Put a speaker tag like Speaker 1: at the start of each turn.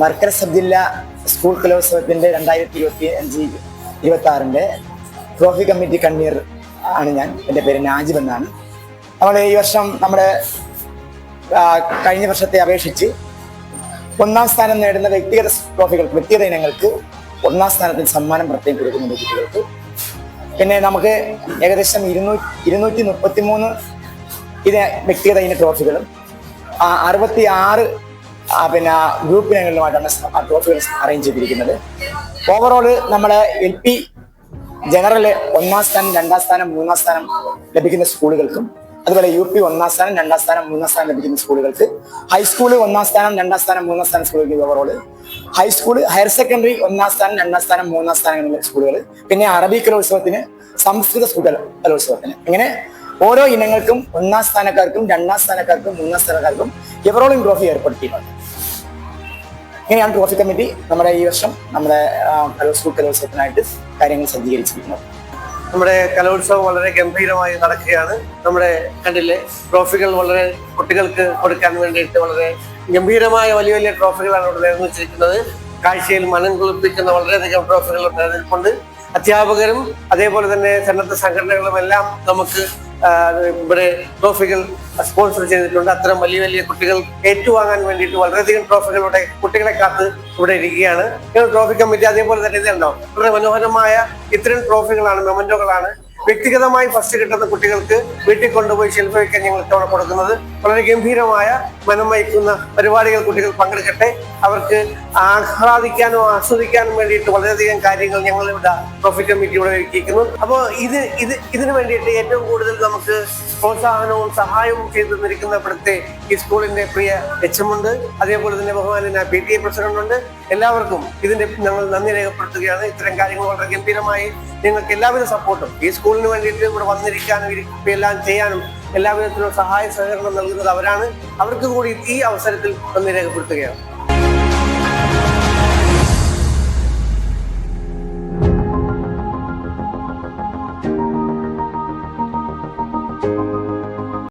Speaker 1: Varkala sub ജില്ലാ school കലോത്സവത്തിന്റെ രണ്ടായിരത്തി ഇരുപത്തി അഞ്ച് ഇരുപത്തി ആറിന്റെ ട്രോഫി കമ്മിറ്റി കൺവീനർ ആണ് ഞാൻ. എന്റെ പേര് നാജിബ് എന്നാണ്. നമ്മൾ ഈ വർഷം നമ്മുടെ കഴിഞ്ഞ വർഷത്തെ അപേക്ഷിച്ച് ഒന്നാം സ്ഥാനം നേടുന്ന വ്യക്തിഗത ട്രോഫികൾക്ക് വ്യക്തിഗത ഇനങ്ങൾക്ക് ഒന്നാം സ്ഥാനത്തിന് സമ്മാനം പ്രത്യേകം കൊടുക്കുന്നുണ്ട് കുട്ടികൾക്ക്. പിന്നെ നമുക്ക് ഏകദേശം ഇരുന്നൂറ്റി ഇരുന്നൂറ്റി മുപ്പത്തി മൂന്ന് ഇത് വ്യക്തിഗത ഇന ട്രോഫികളും അറുപത്തി ആറ് പിന്നെ ഗ്രൂപ്പ് ഇനങ്ങളിലുമായിട്ടാണ് ട്രോഫികൾ അറേഞ്ച് ചെയ്തിരിക്കുന്നത്. ഓവറോൾ നമ്മുടെ എൽ പി ജനറൽ ഒന്നാം സ്ഥാനം രണ്ടാം സ്ഥാനം മൂന്നാം സ്ഥാനം ലഭിക്കുന്ന സ്കൂളുകൾക്കും അതുപോലെ യു പി ഒന്നാം സ്ഥാനം രണ്ടാം സ്ഥാനം മൂന്നാം സ്ഥാനം ലഭിക്കുന്ന സ്കൂളുകൾക്ക് ഹൈസ്കൂൾ ഒന്നാം സ്ഥാനം രണ്ടാം സ്ഥാനം മൂന്നാം സ്ഥാനം സ്കൂളുകൾക്ക് ഓവറോൾ ഹൈസ്കൂൾ ഹയർ സെക്കൻഡറി ഒന്നാം സ്ഥാനം രണ്ടാം സ്ഥാനം മൂന്നാം സ്ഥാനം സ്കൂളുകൾ. പിന്നെ അറബി കലോത്സവത്തിന് സംസ്കൃത സ്കൂൾ കലോ- കലോത്സവത്തിന്. ഇങ്ങനെ ഓരോ ഇനങ്ങൾക്കും ഒന്നാം സ്ഥാനക്കാർക്കും രണ്ടാം സ്ഥാനക്കാർക്കും മൂന്നാം സ്ഥാനക്കാർക്കും എവറോളും ട്രോഫി ഏർപ്പെടുത്തിയിട്ടുണ്ട്. ഇങ്ങനെയാണ് ട്രോഫി കമ്മിറ്റി നമ്മുടെ ഈ വർഷം നമ്മുടെ കലോത്സവ കലോത്സവത്തിനായിട്ട് കാര്യങ്ങൾ സജ്ജീകരിച്ചിരിക്കുന്നത്.
Speaker 2: നമ്മുടെ കലോത്സവം വളരെ ഗംഭീരമായി നടക്കുകയാണ്. നമ്മുടെ കണ്ടില്ലേ ട്രോഫികൾ വളരെ കുട്ടികൾക്ക് കൊടുക്കാൻ വേണ്ടിയിട്ട് വളരെ ഗംഭീരമായ വലിയ വലിയ ട്രോഫികളാണ് ഇവിടെ നിർമ്മിച്ചിരിക്കുന്നത് കാഴ്ചയിൽ മനം കുളിപ്പിക്കുന്ന വളരെയധികം ട്രോഫികൾ നിലനിൽപ്പുണ്ട് അധ്യാപകരും അതേപോലെ തന്നെ സന്നദ്ധ സംഘടനകളും എല്ലാം നമുക്ക് ഇവിടെ ട്രോഫികൾ സ്പോൺസർ ചെയ്തിട്ടുണ്ട്. അത്തരം വലിയ വലിയ കുട്ടികൾ ഏറ്റുവാങ്ങാൻ വേണ്ടിയിട്ട് വളരെയധികം ട്രോഫികളുടെ കുട്ടികളെ കാത്ത് ഇവിടെ ഇരിക്കുകയാണ്. ട്രോഫി കമ്മിറ്റി അതേപോലെ തന്നെ ഇതുണ്ടോ? വളരെ മനോഹരമായ ഇത്തരം ട്രോഫികളാണ് മെമന്റോകളാണ് വ്യക്തിഗതമായി ഫസ്റ്റ് കിട്ടുന്ന കുട്ടികൾക്ക് വീട്ടിൽ കൊണ്ടുപോയി ശില്പ വയ്ക്കാൻ ഞങ്ങൾ ഇത്തവണ കൊടുക്കുന്നത്. വളരെ ഗംഭീരമായ മനം വഹിക്കുന്ന പരിപാടികൾ കുട്ടികൾ പങ്കെടുക്കട്ടെ. അവർക്ക് ആഹ്ലാദിക്കാനും ആസ്വദിക്കാനും വേണ്ടിയിട്ട് വളരെയധികം കാര്യങ്ങൾ ഞങ്ങൾ ഇവിടെ ട്രോഫി കമ്മിറ്റിയോടെ ഒരുക്കിയിരിക്കുന്നു. അപ്പോൾ ഇത് ഇത് ഇതിനു വേണ്ടിയിട്ട് ഏറ്റവും കൂടുതൽ നമുക്ക് പ്രോത്സാഹനവും സഹായവും ചെയ്തു തന്നിരിക്കുന്ന ഇവിടുത്തെ ഈ സ്കൂളിന്റെ പ്രിയ എച്ചമുണ്ട് അതേപോലെ തന്നെ ബഹുമാന പി ടി എ പ്രസിഡന്റ് ഉണ്ട് എല്ലാവർക്കും ഇതിന്റെ ഞങ്ങൾ നന്ദി രേഖപ്പെടുത്തുകയാണ്. ഇത്തരം കാര്യങ്ങൾ വളരെ ഗംഭീരമായി നിങ്ങൾക്ക് എല്ലാവിധ സപ്പോർട്ടും ഈ സ്കൂളിന് വേണ്ടിയിട്ട് ഇവിടെ വന്നിരിക്കാനും എല്ലാം ചെയ്യാനും എല്ലാവിധത്തിലും സഹായ സഹകരണം നൽകുന്നത് അവരാണ്. അവർക്ക് കൂടി ഈ അവസരത്തിൽ നന്ദി രേഖപ്പെടുത്തുകയാണ്.